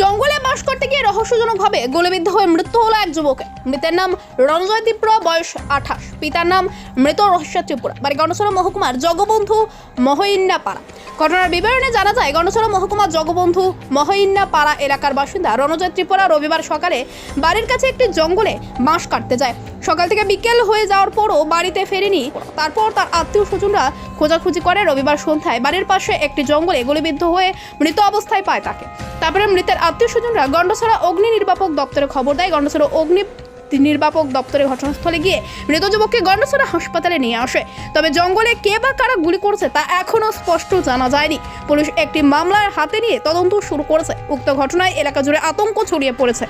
জঙ্গলে বাস করতে গিয়ে রহস্যজনকভাবে গুলিবিদ্ধ হয়ে মৃত্যু হলো এক যুবকের মৃতের নাম রণজয় ত্রিপুরা বয়স আঠাশ। পিতার নাম মৃত রহস্য ত্রিপুরা। বাড়ি গণসরা মহকুমার জগবন্ধু মহইন্না পাড়া ঘটনার বিবরণে জানা যায় গণসরা মহকুমার জগবন্ধু মহইন্না পাড়া এলাকার বাসিন্দা রণজয় ত্রিপুরা রবিবার সকালে বাড়ির কাছে একটি জঙ্গলে বাঁশ কাটতে যায়। সকাল থেকে বিকেল হয়ে যাওয়ার পরও বাড়িতে ফেরেনি। তারপর তার আত্মীয় স্বজনরা খোঁজাখুঁজি করে রবিবার সন্ধ্যায় বাড়ির পাশে একটি জঙ্গলে গুলিবিদ্ধ হয়ে মৃত অবস্থায় পায় তাকে। তারপরে মৃতের আত্মীয় স্বজনরা গন্ডছড়া অগ্নি নির্বাপক দপ্তরে খবর দেয়। গন্ডছড়া অগ্নি নির্বাপক দপ্তরে ঘটনাস্থলে গিয়ে মৃত যুবককে গন্ডছড়া হাসপাতালে নিয়ে আসে। তবে জঙ্গলে কে বা কারা গুলি করছে তা এখনও স্পষ্ট জানা যায়নি। পুলিশ একটি মামলার হাতে নিয়ে তদন্ত শুরু করেছে। উক্ত ঘটনায় এলাকা জুড়ে আতঙ্ক ছড়িয়ে পড়েছে।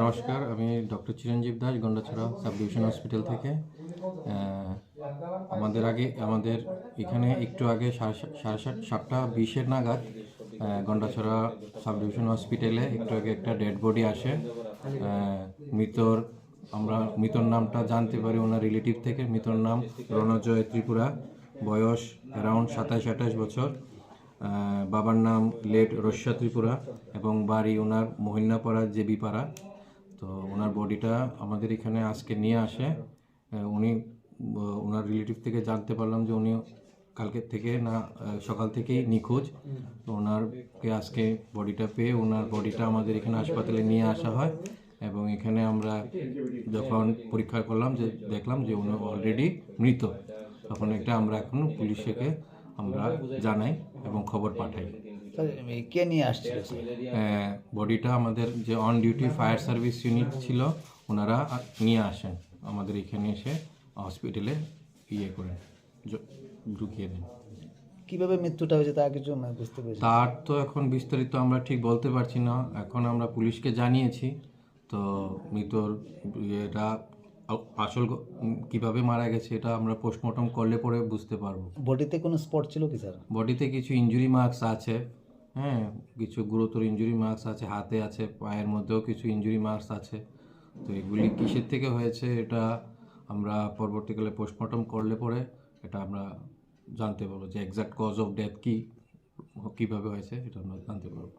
নমস্কার, আমি doctor Chiranjib Das Gandacherra sub division hospital থেকে। আমাদের আগে, আমাদের এখানে একটু আগে সাড়ে সাড়ে সাতটা বিশের নাগাদ গন্ডাছড়া সাব ডিভিশন হসপিটালে একটু আগে একটা ডেড বডি আসে। মৃতর আমরা, মৃতর নামটা জানতে পারি ওনার রিলেটিভ থেকে। মৃতর নাম রণজয় ত্রিপুরা, বয়স অ্যারাউন্ড সাতাশ আঠাশ বছর। বাবার নাম লেট রস্যা ত্রিপুরা এবং বাড়ি ওনার মহিন্নাপাড়া জেবি পাড়া। তো ওনার বডিটা আমাদের এখানে আজকে নিয়ে আসে। উনি ওনার রিলেটিভ থেকে জানতে পারলাম যে উনি কালকের থেকে না সকাল থেকেই নিখোঁজ। তো ওনারকে আজকে বডিটা পেয়ে ওনার বডিটা আমাদের এখানে হাসপাতালে নিয়ে আসা হয় এবং এখানে আমরা যখন পরীক্ষা করলাম যে দেখলাম যে উনি অলরেডি মৃত। তখন এটা আমরা এখন পুলিশকে আমরা জানাই এবং খবর পাঠাই। কে নিয়ে আসছিল বডিটা আমাদের যে on duty fire service unit ছিল ওনারা নিয়ে আসেন। আমাদের এখানে এসে হসপিটালে ইয়ে করেন। ঢুকিয়ে দেন কীভাবে মৃত্যুটা হয়েছে তা কিছু আমি বুঝতে পেরেছি তার তো এখন বিস্তারিত আমরা ঠিক বলতে পারছি না। এখন আমরা পুলিশকে জানিয়েছি। তো মৃতর এটা আসল কীভাবে মারা গেছে এটা আমরা পোস্টমর্টম করলে পরে বুঝতে পারব। বডিতে কোনো স্পট ছিল কি স্যার বডিতে কিছু ইনজুরি মার্কস আছে। হ্যাঁ কিছু গুরুতর ইনজুরি মার্কস আছে হাতে আছে পায়ের মধ্যেও কিছু ইনজুরি মার্কস আছে। তো এগুলি কিসের থেকে হয়েছে এটা আমরা পরবর্তীকালে পোস্টমর্টম করলে পরে এটা আমরা জানতে পারব যে এক্সাক্ট কজ অফ ডেথ কী কীভাবে হয়েছে এটা আমরা জানতে পারব।